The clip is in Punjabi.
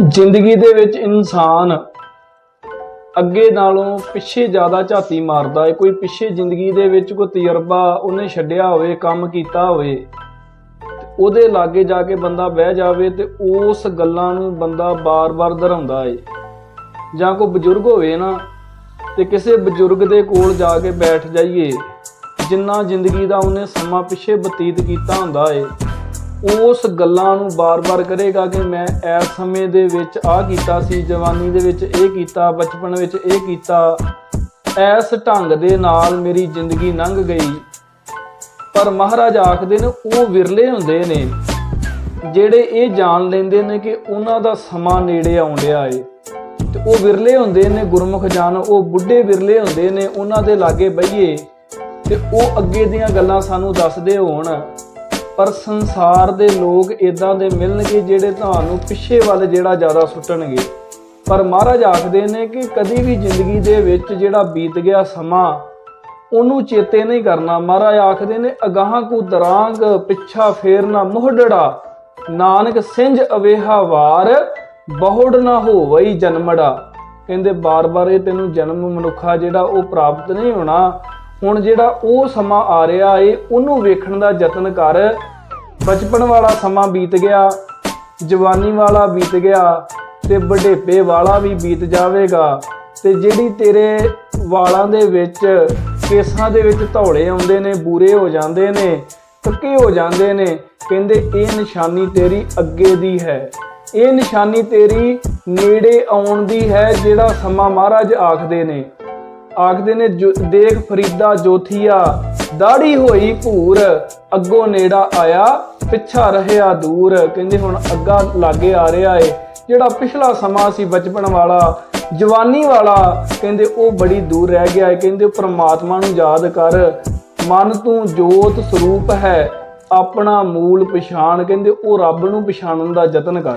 ਜ਼ਿੰਦਗੀ ਦੇ ਵਿੱਚ ਇਨਸਾਨ ਅੱਗੇ ਨਾਲੋਂ ਪਿੱਛੇ ਜ਼ਿਆਦਾ ਝਾਤੀ ਮਾਰਦਾ ਹੈ ਕੋਈ ਪਿੱਛੇ ਜ਼ਿੰਦਗੀ ਦੇ ਵਿੱਚ ਕੋਈ ਤਜਰਬਾ ਉਹਨੇ ਛੱਡਿਆ ਹੋਵੇ, ਕੰਮ ਕੀਤਾ ਹੋਵੇ ਉਹਦੇ ਲਾਗੇ ਜਾ ਕੇ ਬੰਦਾ ਬਹਿ ਜਾਵੇ ਤੇ ਉਸ ਗੱਲਾਂ ਨੂੰ ਬੰਦਾ ਬਾਰ-ਬਾਰ ਦੁਹਰਾਉਂਦਾ ਏ। ਜਾਂ ਕੋਈ ਬਜ਼ੁਰਗ ਹੋਵੇ ਨਾ, ਤੇ ਕਿਸੇ ਬਜ਼ੁਰਗ ਦੇ ਕੋਲ ਜਾ ਕੇ ਬੈਠ ਜਾਈਏ, ਜਿੰਨਾ ਜ਼ਿੰਦਗੀ ਦਾ ਉਹਨੇ ਸਮਾਂ ਪਿੱਛੇ ਬਤੀਤ ਕੀਤਾ ਹੁੰਦਾ ਏ। ਉਸ ਗੱਲਾਂ ਨੂੰ ਬਾਰ-ਬਾਰ ਕਰੇਗਾ ਕਿ ਮੈਂ ਇਸ ਸਮੇਂ ਦੇ ਵਿੱਚ ਆਹ ਕੀਤਾ ਸੀ, ਜਵਾਨੀ ਦੇ ਵਿੱਚ ਇਹ ਕੀਤਾ, ਬਚਪਨ ਵਿੱਚ ਇਹ ਕੀਤਾ। ਇਸ ਢੰਗ ਦੇ ਨਾਲ ਮੇਰੀ ਜ਼ਿੰਦਗੀ ਲੰਘ ਗਈ। ਪਰ ਮਹਾਰਾਜ ਆਖਦੇ ਨੇ, ਉਹ ਵਿਰਲੇ ਹੁੰਦੇ ਨੇ, ਜਿਹੜੇ ਇਹ ਜਾਣ ਲੈਂਦੇ ਨੇ ਕਿ ਉਹਨਾਂ ਦਾ ਸਮਾਂ ਨੇੜੇ ਆਉਣ ਡਿਆ ਏ। ਤੇ ਉਹ ਵਿਰਲੇ ਹੁੰਦੇ ਨੇ, ਗੁਰਮੁਖ ਜਾਨ, ਉਹ ਬੁੱਢੇ ਵਿਰਲੇ ਹੁੰਦੇ ਨੇ, ਉਹਨਾਂ ਦੇ ਲਾਗੇ ਬਈਏ ਤੇ ਉਹ ਅੱਗੇ ਦੀਆਂ ਗੱਲਾਂ ਸਾਨੂੰ ਦੱਸਦੇ ਹੋਣ। ਪਰ ਸੰਸਾਰ ਦੇ ਲੋਕ ਇਦਾਂ ਦੇ ਮਿਲਣਗੇ ਜਿਹੜੇ ਤੁਹਾਨੂੰ ਪਿੱਛੇ ਵੱਲ ਜਿਹੜਾ ਜ਼ਿਆਦਾ ਸੁੱਟਣਗੇ। ਪਰ ਮਹਾਰਾਜ ਆਖਦੇ ਨੇ ਕਿ ਕਦੀ ਵੀ ਜ਼ਿੰਦਗੀ ਦੇ ਵਿੱਚ ਜਿਹੜਾ ਬੀਤ ਗਿਆ ਸਮਾਂ, ਉਹਨੂੰ ਚੇਤੇ ਨਹੀਂ ਕਰਨਾ। ਮਹਾਰਾਜ ਆਖਦੇ ਨੇ, ਅਗਾਹਾਂ ਕੋ ਦਰਾਂਗ, ਪਿੱਛਾ ਫੇਰਨਾ ਮੋਹੜੜਾ ਨਾਨਕ ਸਿੰਝ ਅਵੇਹਾ ਵਾਰ, ਬਹੁੜ ਨਾ ਹੋਵਈ ਜਨਮੜਾ। ਕਹਿੰਦੇ, ਬਾਰ-ਬਾਰ ਇਹ ਤੈਨੂੰ ਜਨਮ ਮਨੁੱਖਾ ਜਿਹੜਾ ਉਹ ਪ੍ਰਾਪਤ ਨਹੀਂ ਹੋਣਾ। ਹੁਣ ਜਿਹੜਾ ਉਹ ਸਮਾਂ ਆ ਰਿਹਾ ਏ, ਉਹਨੂੰ ਵੇਖਣ ਦਾ ਯਤਨ ਕਰ। ਬਚਪਨ ਵਾਲਾ ਸਮਾਂ ਬੀਤ ਗਿਆ, ਜਵਾਨੀ ਵਾਲਾ ਬੀਤ ਗਿਆ, ਤੇ ਬੁਢੇਪੇ ਵਾਲਾ ਵੀ ਬੀਤ ਜਾਵੇਗਾ। ਤੇ ਜਿਹੜੀ ਤੇਰੇ ਵਾਲਾਂ ਦੇ ਵਿੱਚ, ਕੇਸਾਂ ਦੇ ਵਿੱਚ ਧੌਲੇ ਆਉਂਦੇ ਨੇ, ਬੂਰੇ ਹੋ ਜਾਂਦੇ ਨੇ, ਪੱਕੇ ਹੋ ਜਾਂਦੇ ਨੇ, ਕਹਿੰਦੇ ਇਹ ਨਿਸ਼ਾਨੀ ਤੇਰੀ ਅੱਗੇ ਦੀ ਹੈ। ਇਹ ਨਿਸ਼ਾਨੀ ਤੇਰੀ ਨੇੜੇ ਆਉਣ ਦੀ ਹੈ, ਜਿਹੜਾ ਸਮਾਂ ਮਹਾਰਾਜ ਆਖਦੇ ਨੇ। ਆਖਦੇ ਨੇ, ਜੋ- ਦੇਖ ਫਰੀਦਾ ਜੋਥੀਆ ਦਾੜੀ ਹੋਈ ਭੂਰ, ਅੱਗੋਂ ਨੇੜਾ ਆਇਆ, ਪਿੱਛਾ ਰਹਿਆ ਦੂਰ। ਕਹਿੰਦੇ ਹੁਣ ਅੱਗਾ ਲਾਗੇ ਆ ਰਿਹਾ ਏ। ਜਿਹੜਾ ਪਿਛਲਾ ਸਮਾਂ ਸੀ ਬਚਪਨ ਵਾਲਾ, ਜਵਾਨੀ ਵਾਲਾ, ਕਹਿੰਦੇ ਉਹ ਬੜੀ ਦੂਰ ਰਹਿ ਗਿਆ ਏ। ਕਹਿੰਦੇ ਪ੍ਰਮਾਤਮਾ ਨੂੰ ਯਾਦ ਕਰ, ਮਨ ਤੂੰ ਜੋਤ ਸਰੂਪ ਹੈ, ਆਪਣਾ ਮੂਲ ਪਛਾਣ। ਕਹਿੰਦੇ ਉਹ ਰੱਬ ਨੂੰ ਪਛਾਣਨ ਦਾ ਯਤਨ ਕਰ।